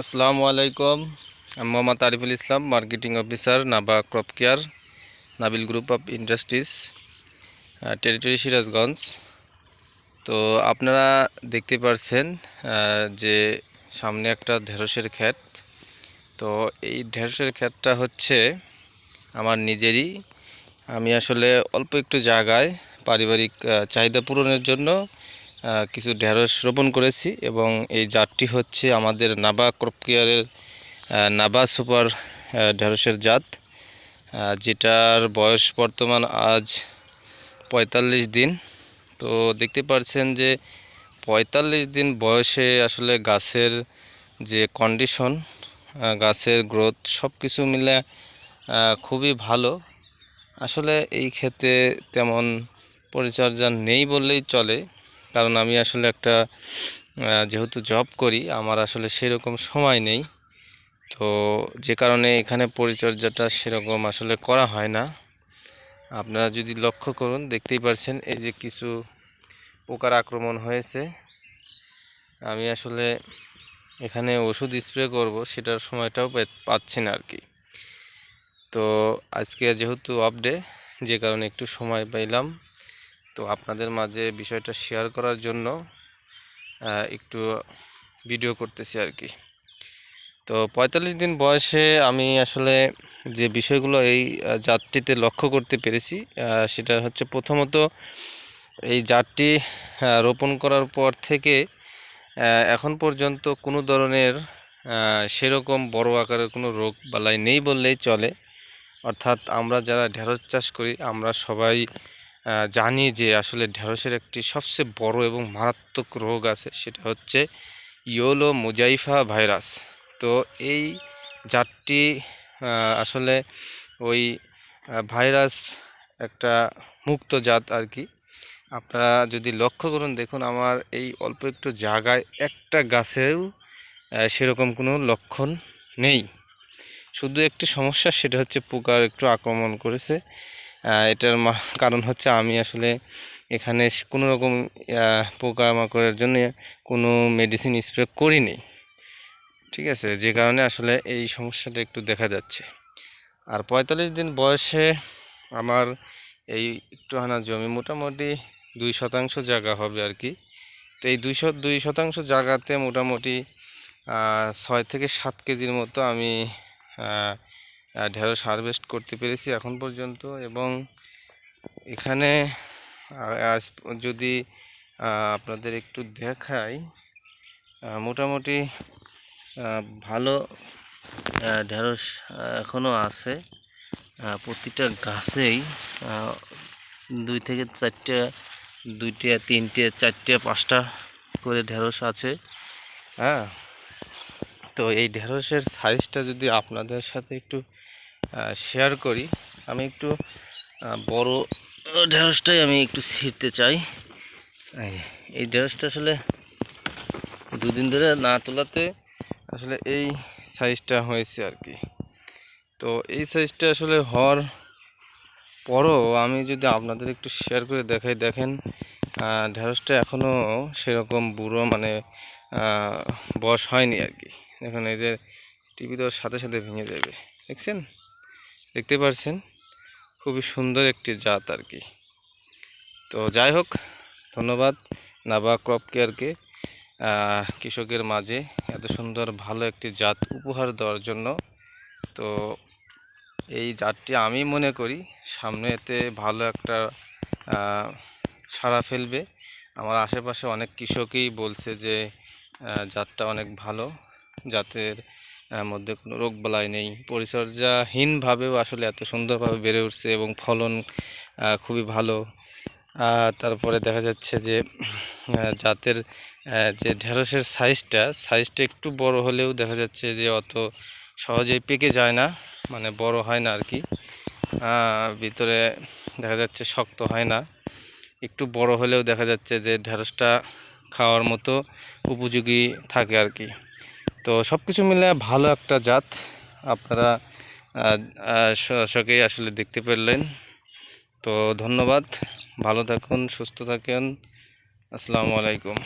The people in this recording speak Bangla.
আসসালামু আলাইকুম। আমি Mohammad Ariful Islam, marketing officer Naba crop care, Nabil group of industries territory Sirajganj. তো আপনারা দেখতে পারছেন যে সামনে একটা ঢেঁড়সের ক্ষেত। তো এই ঢেঁড়সের ক্ষেতটা হচ্ছে আমার নিজেরই। আমি আসলে অল্প একটু জায়গায় পারিবারিক চাহিদা পূরণের জন্য কিছু ঢেঁড়স রোপণ করেছি এবং এই জাতটি হচ্ছে আমাদের নাবা ক্রপ কেয়ারের নাবা সুপার ঢেঁড়সের জাত যেটার বয়স বর্তমান আজ পঁয়তাল্লিশ দিন। তো দেখতে পাচ্ছেন যে পঁয়তাল্লিশ দিন বয়সে আসলে গাছের যে কন্ডিশন গাছের গ্রোথ সব কিছু মিলে খুবই ভালো। আসলে এই ক্ষেত্রে তেমন পরিচর্যা নেই বললেই চলে। কারণ আমি আসলে একটা যেহেতু জব করি, আমার আসলে সেরকম সময় নেই। তো যে কারণে এখানে পরিচর্যাটা সেরকম আসলে করা হয় না। আপনারা যদি লক্ষ্য করুন, দেখতেই পারছেন এই যে কিছু পোকার আক্রমণ হয়েছে। আমি আসলে এখানে ওষুধ স্প্রে করব, সেটার সময়টাও পাচ্ছি না আর কি তো আজকে যেহেতু অফ ডে যে কারণে একটু সময় পাইলাম। তো আপনাদের মাঝে বিষয়টা শেয়ার করার জন্য একটু ভিডিও করতেছি আর কি। তো পঁয়তাল্লিশ দিন বয়সে আমি আসলে যে বিষয়গুলো এই জাতটিতে লক্ষ্য করতে পেরেছি সেটা হচ্ছে প্রথমত এই জাতটি রোপণ করার পর থেকে এখন পর্যন্ত কোনো ধরনের সেরকম বড় আকারের কোনো রোগ বালাই নেই বললেই চলে। অর্থাৎ আমরা যারা ঢেঁড়স চাষ করি, আমরা সবাই জানি যে আসলে ঢেঁড়সের একটি সবচেয়ে বড় এবং মারাত্মক রোগ আছে, সেটা হচ্ছে ইয়োলো মোজাইফা ভাইরাস। তো এই জাতটি আসলে ওই ভাইরাস একটা মুক্ত জাত আর কি। আপনারা যদি লক্ষ্য করুন, দেখুন আমার এই অল্প একটু জায়গায় একটা গাছেও সেরকম কোনো লক্ষণ নেই। শুধু একটি সমস্যা, সেটা হচ্ছে পোকার একটু আক্রমণ করেছে। এটার কারণ হচ্ছে আমি আসলে এখানে কোনো রকম পোকামাকড়ের জন্য কোনো মেডিসিন স্প্রে করিনি। ঠিক আছে? যে কারণে আসলে এই সমস্যাটা একটু দেখা যাচ্ছে। আর পঁয়তাল্লিশ দিন বয়সে আমার এই একটু হানা জমি মোটামুটি দুই শতাংশ জায়গা হবে আর কি। তো এই দুইশো দুই শতাংশ জায়গাতে মোটামুটি ছয় থেকে সাত কেজির মতো আমি ঢেঁড়স হারভেস্ট করতে পেরেছি এখন পর্যন্ত এবং এখানে আজ যদি আপনাদের একটু দেখাই মোটামুটি ভালো ঢেঁড়স এখনও আছে। প্রতিটা গাছেই দুই থেকে চারটে, দুইটে, তিনটে, চারটে, পাঁচটা করে ঢেঁড়স আছে। হ্যাঁ তো এই ঢেঁড়সের সাইজটা যদি আপনাদের সাথে একটু শেয়ার করি। আমি একটু বড় ঢেঁড়সটাই আমি একটু ছিঁড়তে চাই। এই- ঢেঁড়সটা আসলে দুদিন ধরে না তোলাতে আসলে এই সাইজটা হয়েছে আর কি। তো এই সাইজটা আসলে হওয়ার পরও আমি যদি আপনাদের একটু শেয়ার করে দেখাই, দেখেন ঢেঁড়সটা এখনও সেরকম বুড়ো মানে বয়স হয়নি আর কি। দেখুন, এই যে টিভি দেওয়ার সাথে সাথে ভেঙে যাবে। দেখছেন? দেখতে পাচ্ছেন খুবই সুন্দর একটি জাত আর কি তো যাই হোক, ধন্যবাদ নাবা ক্রপ কেয়ারকে। কৃষকের মাঝে এত সুন্দর ভালো একটি জাত উপহার দেওয়ার জন্য। তো এই জাতটি আমি মনে করি সামনে এতে ভালো একটা সাড়া ফেলবে। আমার আশেপাশে অনেক কৃষকই বলছে যে জাতটা অনেক ভালো। জাতের মধ্যে কোনো রোগ বালাই নেই। পরিচর্যাহীনভাবেও আসলে এত সুন্দরভাবে বেড়ে উঠছে এবং ফলন খুবই ভালো। তারপরে দেখা যাচ্ছে যে জাতের যে ঢেঁড়সের সাইজটা সাইজটা একটু বড় হলেও দেখা যাচ্ছে যে অত সহজেই পেকে যায় না মানে বড় হয় না আর কি ভিতরে দেখা যাচ্ছে শক্ত হয় না। একটু বড় হলেও দেখা যাচ্ছে যে ঢেঁড়সটা খাওয়ার মতো উপযোগী থাকে আর কি তো সব কিছু মিলে ভালো একটা জাত। আপনারা সকেই আসলে দেখতে পেলেন। তো ধন্যবাদ। ভালো থাকুন, সুস্থ থাকেন। আসসালামু আলাইকুম।